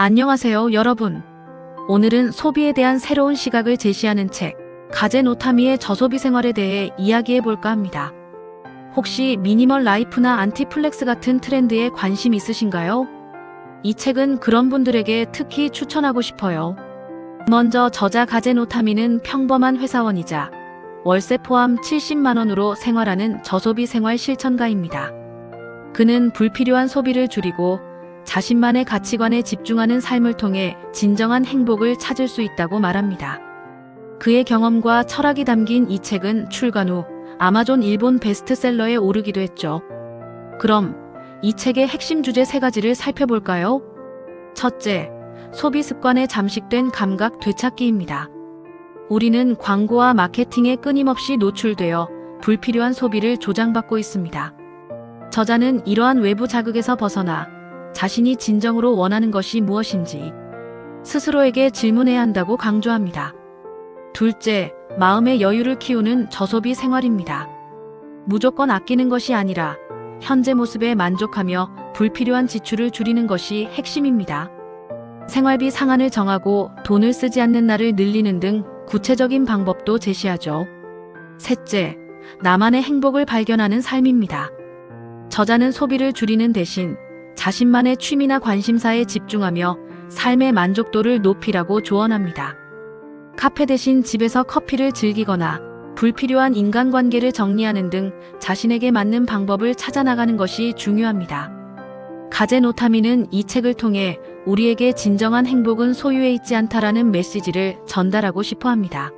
안녕하세요, 여러분. 오늘은 소비에 대한 새로운 시각을 제시하는 책, 가제 노타미의 저소비 생활에 대해 이야기해 볼까 합니다. 혹시 미니멀 라이프나 안티플렉스 같은 트렌드에 관심 있으신가요? 이 책은 그런 분들에게 특히 추천하고 싶어요. 먼저 저자 가제 노타미는 평범한 회사원이자 월세 포함 70만원으로 생활하는 저소비 생활 실천가입니다. 그는 불필요한 소비를 줄이고 자신만의 가치관에 집중하는 삶을 통해 진정한 행복을 찾을 수 있다고 말합니다. 그의 경험과 철학이 담긴 이 책은 출간 후 아마존 일본 베스트셀러에 오르기도 했죠. 그럼 이 책의 핵심 주제 세 가지를 살펴볼까요? 첫째, 소비 습관에 잠식된 감각 되찾기입니다. 우리는 광고와 마케팅에 끊임없이 노출되어 불필요한 소비를 조장받고 있습니다. 저자는 이러한 외부 자극에서 벗어나 자신이 진정으로 원하는 것이 무엇인지 스스로에게 질문해야 한다고 강조합니다. 둘째, 마음의 여유를 키우는 저소비 생활입니다. 무조건 아끼는 것이 아니라 현재 모습에 만족하며 불필요한 지출을 줄이는 것이 핵심입니다. 생활비 상한을 정하고 돈을 쓰지 않는 날을 늘리는 등 구체적인 방법도 제시하죠. 셋째, 나만의 행복을 발견하는 삶입니다. 저자는 소비를 줄이는 대신 자신만의 취미나 관심사에 집중하며 삶의 만족도를 높이라고 조언합니다. 카페 대신 집에서 커피를 즐기거나 불필요한 인간관계를 정리하는 등 자신에게 맞는 방법을 찾아나가는 것이 중요합니다. 가제 노타미는 이 책을 통해 우리에게 진정한 행복은 소유에 있지 않다라는 메시지를 전달하고 싶어 합니다.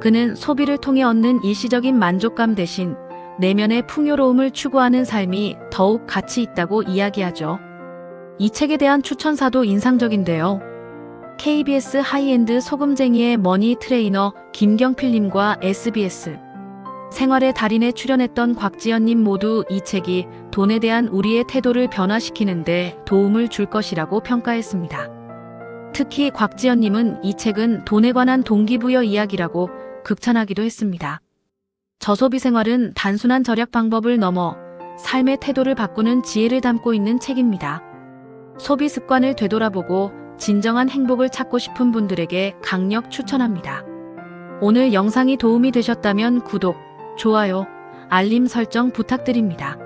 그는 소비를 통해 얻는 일시적인 만족감 대신 내면의 풍요로움을 추구하는 삶이 더욱 가치 있다고 이야기하죠. 이 책에 대한 추천사도 인상적인데요. KBS 하이엔드 소금쟁이의 머니 트레이너 김경필님과 SBS 생활의 달인에 출연했던 곽지연님 모두 이 책이 돈에 대한 우리의 태도를 변화시키는데 도움을 줄 것이라고 평가했습니다. 특히 곽지연님은 이 책은 돈에 관한 동기부여 이야기라고 극찬하기도 했습니다. 저소비 생활은 단순한 절약 방법을 넘어 삶의 태도를 바꾸는 지혜를 담고 있는 책입니다. 소비 습관을 되돌아보고 진정한 행복을 찾고 싶은 분들에게 강력 추천합니다. 오늘 영상이 도움이 되셨다면 구독, 좋아요, 알림 설정 부탁드립니다.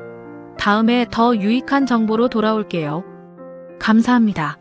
다음에 더 유익한 정보로 돌아올게요. 감사합니다.